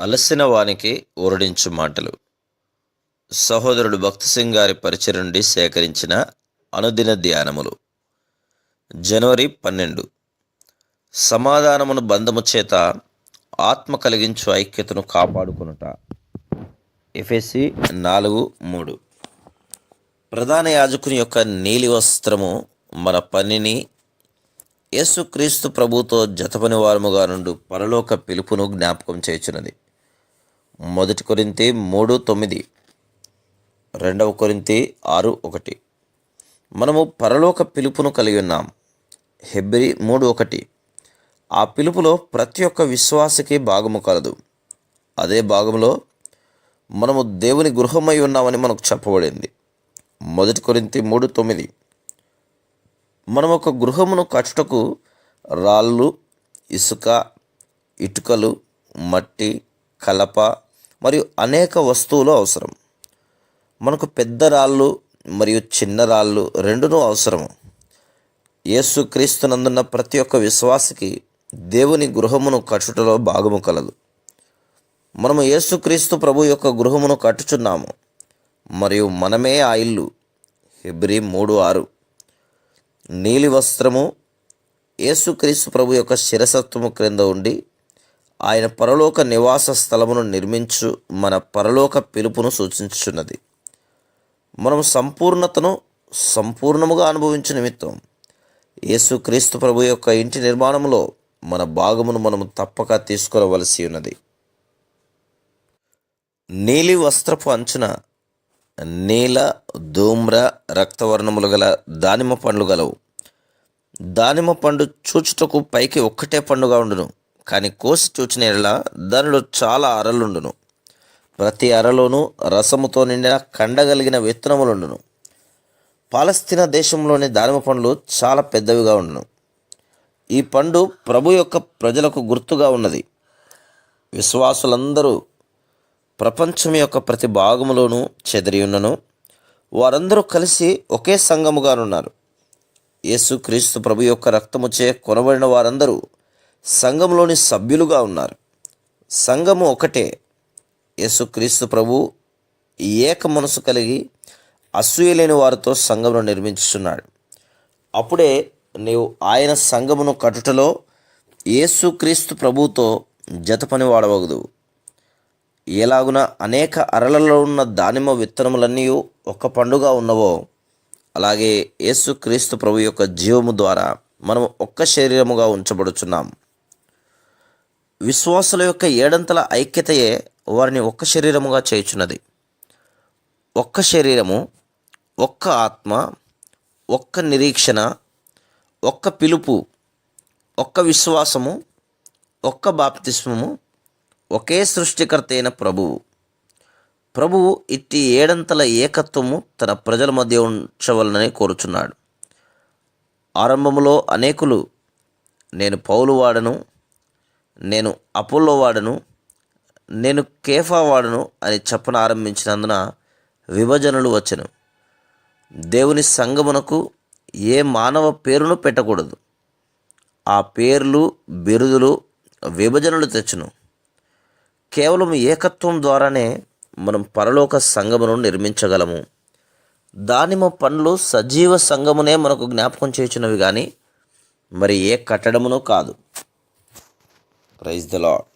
అలసిన వానికి ఊరడించు మాటలు. సహోదరుడు భక్త సింగ్ గారి పరిచయం నుండి సేకరించిన అనుదిన ధ్యానములు. జనవరి పన్నెండు. సమాధానమును బంధము చేత ఆత్మ కలిగించు ఐక్యతను కాపాడుకొనుట. ఎఫ్ఎస్సి నాలుగు మూడు. ప్రధాన యాజకుని యొక్క నీలి వస్త్రము మన పనిని యేసుక్రీస్తు ప్రభుతో జతపని వారముగా నుండి పరలోక పిలుపును జ్ఞాపకం చేయుచున్నది. మొదటి కొరింతి మూడు తొమ్మిది రెండవ కొరింతి ఆరు ఒకటి. మనము పరలోక పిలుపును కలిగి ఉన్నాం. హెబ్రి మూడు ఒకటి. ఆ పిలుపులో ప్రతి ఒక్క విశ్వాసకి భాగము కలదు. అదే భాగంలో మనము దేవుని గృహమై ఉన్నామని మనకు చెప్పబడింది. మొదటి కొరింతి మూడు తొమ్మిది. మనం ఒక గృహమును కట్టుటకు రాళ్ళు ఇసుక ఇటుకలు మట్టి కలప మరియు అనేక వస్తువులు అవసరం. మనకు పెద్ద రాళ్ళు మరియు చిన్న రాళ్ళు రెండునూ అవసరము. యేసుక్రీస్తునందున్న ప్రతి ఒక్క విశ్వాసికి దేవుని గృహమును కట్టుటలో భాగము కలదు. మనము యేసుక్రీస్తు ప్రభు యొక్క గృహమును కట్టుచున్నాము మరియు మనమే ఆ ఇల్లు. హెబ్రి మూడు ఆరు. నీలి వస్త్రము యేసుక్రీస్తు ప్రభు యొక్క శిరసత్వము క్రింద ఉండి ఆయన పరలోక నివాస స్థలమును నిర్మించు మన పరలోక పిలుపును సూచించున్నది మనం సంపూర్ణతను సంపూర్ణముగా అనుభవించు నిమిత్తం యేసుక్రీస్తు ప్రభు యొక్క ఇంటి నిర్మాణంలో మన భాగమును మనము తప్పక తీసుకురవలసి ఉన్నది. నీలి వస్త్రపు అంచున నీల ధూమ్ర రక్తవర్ణములు గల దానిమ్మ పండ్లు గలవు. దానిమ్మ పండు చూచుటకు పైకి ఒక్కటే పండుగా ఉండును. కానీ కోసి చూచిన ఎడల దానిలో చాలా అరలుండును. ప్రతి అరలోనూ రసముతో నిండిన కండగలిగిన విత్తనములుండును. పాలస్తీనా దేశంలోని దానిమ్మ పండ్లు చాలా పెద్దవిగా ఉండును. ఈ పండు ప్రభు యొక్క ప్రజలకు గుర్తుగా ఉన్నది. విశ్వాసులందరూ ప్రపంచం యొక్క ప్రతి భాగములోనూ చెదిరి ఉన్నను. వారందరూ కలిసి ఒకే సంఘముగానున్నారు. యేసుక్రీస్తు ప్రభు యొక్క రక్తముచే కొనబడిన వారందరూ సంఘంలోని సభ్యులుగా ఉన్నారు. సంఘము ఒకటే. యేసుక్రీస్తు ప్రభు ఏక మనసు కలిగి అసూయ లేని వారితో సంఘమును నిర్మించుచున్నాడు. అప్పుడే నీవు ఆయన సంఘమును కటుటలో యేసుక్రీస్తు ప్రభుతో జతపని వాడవగదువు ఎలాగున అనేక అరలలో ఉన్న దానిమ్మ విత్తనములన్నీ ఒక పండుగ ఉన్నవో? అలాగే యేసుక్రీస్తు ప్రభు యొక్క జీవము ద్వారా మనం ఒక్క శరీరముగా ఉంచబడుచున్నాం. విశ్వాసుల యొక్క ఏడంతల ఐక్యతయే వారిని ఒక్క శరీరముగా చేయుచున్నది. ఒక్క శరీరము ఒక్క ఆత్మ ఒక్క నిరీక్షణ ఒక్క పిలుపు ఒక్క విశ్వాసము ఒక్క బాప్తిస్మము ఒకే సృష్టికర్త అయిన ప్రభువు. ప్రభువు ఇట్టి ఏడంతల ఏకత్వము తన ప్రజల మధ్య ఉంచవలనని కోరుచున్నాడు. ఆరంభములో అనేకులు నేను పౌలు వాడను నేను అపోలో వాడను నేను కేఫా వాడను అని చెప్పన ఆరంభించినందున విభజనలు వచ్చను. దేవుని సంగమునకు ఏ మానవ పేరును పెట్టకూడదు. ఆ పేర్లు బిరుదులు విభజనలు తెచ్చును. కేవలం ఏకత్వం ద్వారానే మనం పరలోక సంగమును నిర్మించగలము. దానిమ్మ పండ్లు సజీవ సంగమునే మనకు జ్ఞాపకం చేసినవి కానీ మరి ఏ కట్టడమును కాదు. Praise the lord